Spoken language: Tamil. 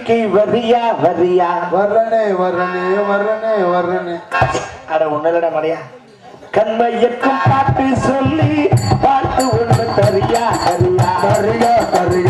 கோயிலுக்கு வரியா வரியா? வர்றனே வர்றனே வர்றனே வர்றனே. அட ஒண்ணுலடா மலையா கண்மையக்கும் பாட்டு சொல்லி பாட்டு ஒன்று தரியா தரியா. தரியா தரியா.